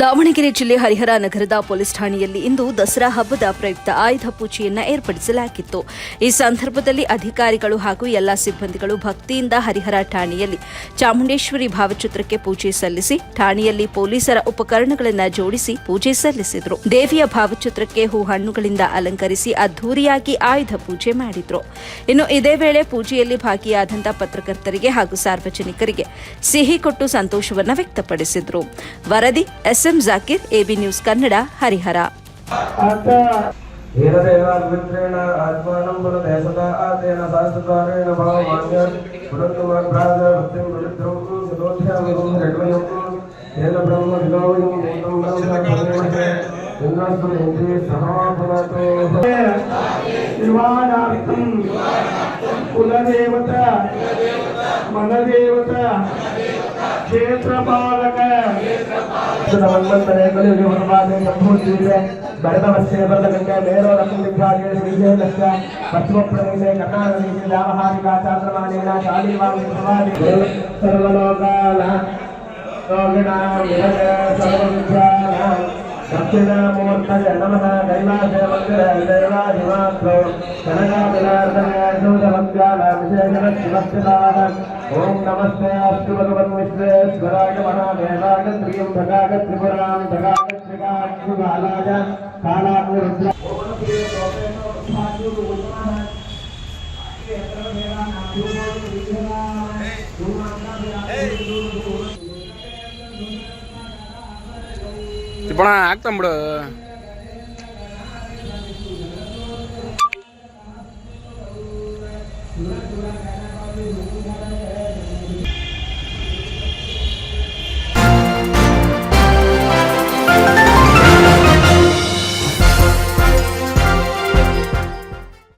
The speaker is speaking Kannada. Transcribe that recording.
ದಾವಣಗೆರೆ ಜಿಲ್ಲೆ ಹರಿಹರ ನಗರದ ಪೊಲೀಸ್ ಠಾಣೆಯಲ್ಲಿ ಇಂದು ದಸರಾ ಹಬ್ಬದ ಪ್ರಯುಕ್ತ ಆಯುಧ ಪೂಜೆಯನ್ನು ಏರ್ಪಡಿಸಲಾಗಿತ್ತು. ಈ ಸಂದರ್ಭದಲ್ಲಿ ಅಧಿಕಾರಿಗಳು ಹಾಗೂ ಎಲ್ಲಾ ಸಿಬ್ಬಂದಿಗಳು ಭಕ್ತಿಯಿಂದ ಹರಿಹರ ಠಾಣೆಯಲ್ಲಿ ಚಾಮುಂಡೇಶ್ವರಿ ಭಾವಚಿತ್ರಕ್ಕೆ ಪೂಜೆ ಸಲ್ಲಿಸಿ, ಠಾಣೆಯಲ್ಲಿ ಪೊಲೀಸರ ಉಪಕರಣಗಳನ್ನು ಜೋಡಿಸಿ ಪೂಜೆ ಸಲ್ಲಿಸಿದರು. ದೇವಿಯ ಭಾವಚಿತ್ರಕ್ಕೆ ಹೂ ಹಣ್ಣುಗಳಿಂದ ಅಲಂಕರಿಸಿ ಅದ್ದೂರಿಯಾಗಿ ಆಯುಧ ಪೂಜೆ ಮಾಡಿದ್ರು. ಇನ್ನು ಇದೇ ವೇಳೆ ಪೂಜೆಯಲ್ಲಿ ಭಾಗಿಯಾದಂತಹ ಪತ್ರಕರ್ತರಿಗೆ ಹಾಗೂ ಸಾರ್ವಜನಿಕರಿಗೆ ಸಿಹಿ ಕೊಟ್ಟು ಸಂತೋಷವನ್ನು ವ್ಯಕ್ತಪಡಿಸಿದ್ರು. ವರದಿ S M Zakir A B news Kannada Harihara ಅಥ ಧೀರದೇವಾರ್ಮಿತ್ರೇಣ ಆತ್ಮಾನಂ ಪುರತೆ ಸದಾ ಆತೇನ ಸಹಸ್ರದ್ವಾರೇಣ ಭಾವಮಾನ್ಯ ಪುನರ್ನುಮಭ್ರಾಜ ಭಕ್ತಿಂ ಪವಿತ್ರಂ ಸದೋಧ್ಯಾಮಗಂ ಜಡ್ವಯಂ ತೇನ ಬ್ರಹ್ಮ ವಿಲೋಯಂ ಭೂತಂ ಬ್ರಹ್ಮ ಇಂದ್ರಸ್ತು ಇಂದ್ರಿಯ ಸಮಾಪುರತೋ ನಿರ್ವಾಣಾರ್ಥಂ ಕುಲದೇವತ ಮನದೇವತ ಕ್ಷೇತ್ರಪಾಲಕ ಮನ್ಮಂತರೇಗಳು ಯುವಮಾನೆ ಸಂಭೂತಿವೆ ಭರತವಸ್ಸೆ ಬರದಂಗೆ ಮೇರೋ ರಸಂದಿಗ್ರಾಗೆ ಶ್ರೀಶೈಲಸ್ಯ ಪಶ್ಚಿಮಪ್ರದೇಶೆ ಕರ್ನಾಟಕದೇಶೆ ವ್ಯಾವಹಾರಿಕ ಚಾಂದ್ರಮಾನೇನ ಶಾಲಿವಾಂ ಪ್ರವಾದಿ ಸರ್ವಲೋಕಾನ ಯೋಗಿನಾಂ ವಿರಜ ಸರ್ವವಿದ್ಯಾನಾಂ ದಕ್ಷಿಣಾಮೂರ್ತಯ ನಮಃ ಕೈಲಾಸ ಮಂದಿರ ओम नमस्ते अस्तु भगवन् विश्वेश्वराय महादेवाय त्र्यम्बकाय त्रिपुरान्तकाय श्रीकाक्षिबालाय कालाग्निरुद्र இப்போ நான் ஆக்டம்